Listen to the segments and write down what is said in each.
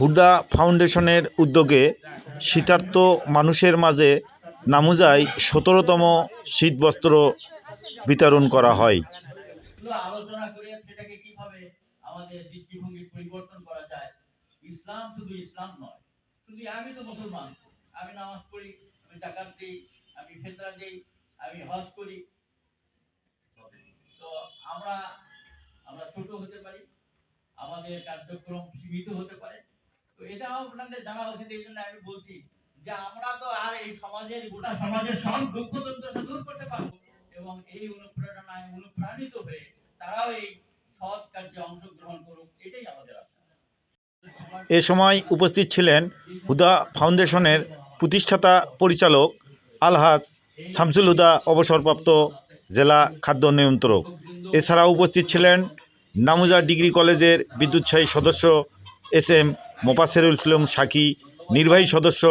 হুডা ফাউন্ডেশনের উদ্যোগে শীতার্থ মানুষের মাঝে নামুজায় সতেরোতম শীতবস্ত্র বিতরণ করা হয়। আমরা ছোট হতে পারি, আমাদের কার্যক্রম সীমিত হতে পারে। এটাও আপনাদের জানা উচিত, এই জন্য আমি বলছি যে আমরা তো আর এই সমাজের গোটা সমাজের সব দুঃখ দুর্দশা দূর করতে এবং এই অনুপ্রেরণায় অনুপ্রাণিত হয়ে তারাও এই সৎ কার্যে অংশগ্রহণ করুক, এটাই আমাদের আশা। এ সময় উপস্থিত ছিলেন হুদা ফাউন্ডেশনের প্রতিষ্ঠাতা পরিচালক আলহাজ শামসুল হুদা অবসরপ্রাপ্ত জেলা খাদ্য নিয়ন্ত্রক। এছাড়া উপস্থিত ছিলেন নামুজা ডিগ্রি কলেজের বিদ্যুৎসাহী সদস্য এস এম মোপাসেরুল ইসলাম সাকি, নির্বাহী সদস্য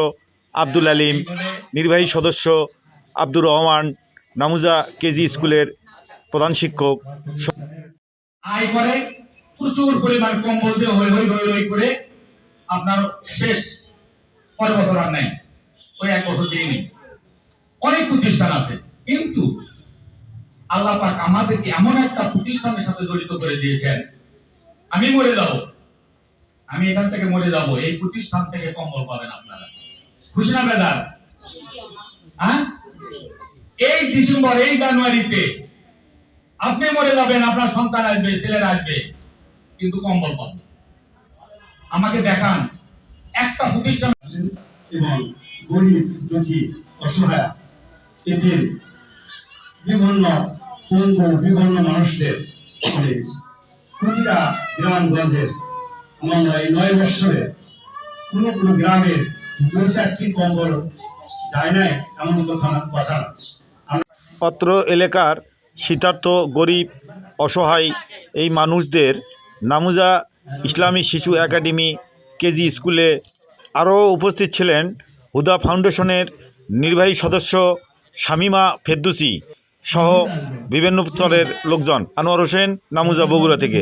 আব্দুল আলিম, নির্বাহী সদস্য আব্দুর রহমান, নামুজা কেজি স্কুলের প্রধান শিক্ষক। প্রচুর পরিমাণ কম্বল দিয়ে হই হই হই হই করে আপনার শেষ বছর আর নাই? ওই এক বছর দিয়ে নেই। অনেক প্রতিষ্ঠান আছে, কিন্তু আল্লাহ পাক আমাদেরকে এমন একটা প্রতিষ্ঠানের সাথে জড়িত করে দিয়েছেন। আমি মরে যাব আমি এখান থেকে মরে যাব। এই প্রতিষ্ঠান থেকে কম্বল পাবেন আপনারা। খুশি না, বেদার? হ্যাঁ? এই ডিসেম্বর, এই জানুয়ারিতে আপনি মরে যাবেন, আপনার সন্তান আসবে, ছেলেরা আসবে, কিন্তু কম্বল পাবে আমাকে দেখান একটা প্রতিষ্ঠান। এবং গরিব, দুঃখী, অসহায়, এদের বিভিন্ন বিভিন্ন মানুষদের মানে প্রতিটা গ্রামগঞ্জের আমরা এই নয় বৎসরে কোনো কোনো গ্রামের দুই চারটি কম্বল যায় নাই, এমন কথা না কথা না। অত্র এলাকার শীতার্থ, গরিব, অসহায় এই মানুষদের নামুজা ইসলামী শিশু একাডেমি কেজি স্কুলে আরও উপস্থিত ছিলেন হুদা ফাউন্ডেশনের নির্বাহী সদস্য শামিমা ফেদ্দুসি সহ বিভিন্ন স্তরের লোকজন। আনোয়ার হোসেন, নামুজা বগুড়া থেকে।